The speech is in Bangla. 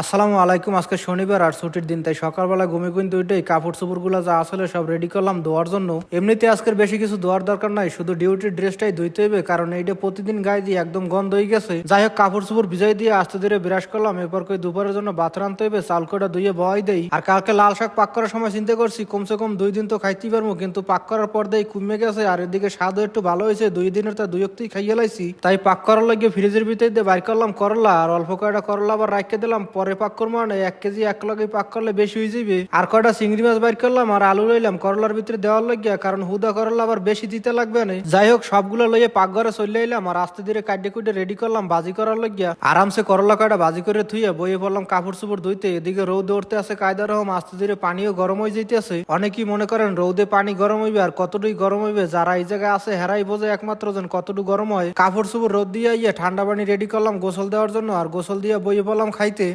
আসসালামু আলাইকুম। আজকে শনিবার আর ছুটির দিন, তাই সকালবেলা ঘুমে কিন্তু উঠেই কাপড় চোপড়গুলো যা আসলে সব রেডি করলাম ধোয়ার জন্য। এমনিতে আজকের বেশি কিছু ধোয়ার দরকার নাই, শুধু ডিউটির ড্রেসটাই ধুইতে হবে, কারণ এইটা প্রতিদিন গায়ে দিয়ে একদম গন্ধ হয়ে গেছে, যাই হোক কাপড় চোপড় ভিজাই দিয়ে আস্তে ধীরে বিরাস করলাম, এরপর কই দুপুরের জন্য ভাত রানতে হবে, চাল কটা ধুয়ে বয় দেই। আর কালকে লাল শাক পাক করার সময় চিন্তা করছি, কমসে কম দুই দিন তো খাইতেই পারব, কিন্তু পাক করার পর দেই কমে গেছে, আর এদিকে স্বাদও একটু ভালো হয়েছে, দুই দিনের তা দুই অক্তই খাইয়ে লাইছি। তাই পাক করার লাগিয়ে ফ্রিজের ভিতরে দিয়ে বাইর করলাম করলা, আর অল্প কয়টা করলা আবার রাখতে দিলাম পরে পাক করব না, এক কেজি, এক লগে পাক করলে বেশি হয়ে যাবে আর কয়টা চিংড়ি মাছ বাইর করলাম আর আলু লইলাম, করলার ভিতরে দেওয়ার লাগিয়া, কারণ হুদা করলা আবার বেশি দিতে লাগবে না। যাই হোক, সবগুলো লইয়ে পাকঘরে চলে এলাম আর আস্তে ধীরে কাটে কুটে রেডি করলাম বাজি করার লাগিয়া। আরামসে করলা কয়টা বাজি করে থুইয়া বইয়ে পড়লাম কাপড় চোপড় ধুইতে, এদিকে রৌদ উঠতে আছে কায়দা রকম আস্তে ধীরে পানিও গরম হয়ে যাইতেছে অনেকেই মনে করেন রৌদে পানি গরম হইবে আর কতটুকু গরম হইবে, যারা এই জায়গায় আছে হেরাই বোঝে একমাত্র জন কতটুকু গরম হয়। কাপড় চোপড় রোদ দিয়ে ঠান্ডা পানি রেডি করলাম গোসল দেওয়ার জন্য আর গোসল দিয়ে বইয়ে পড়লাম খাইতে।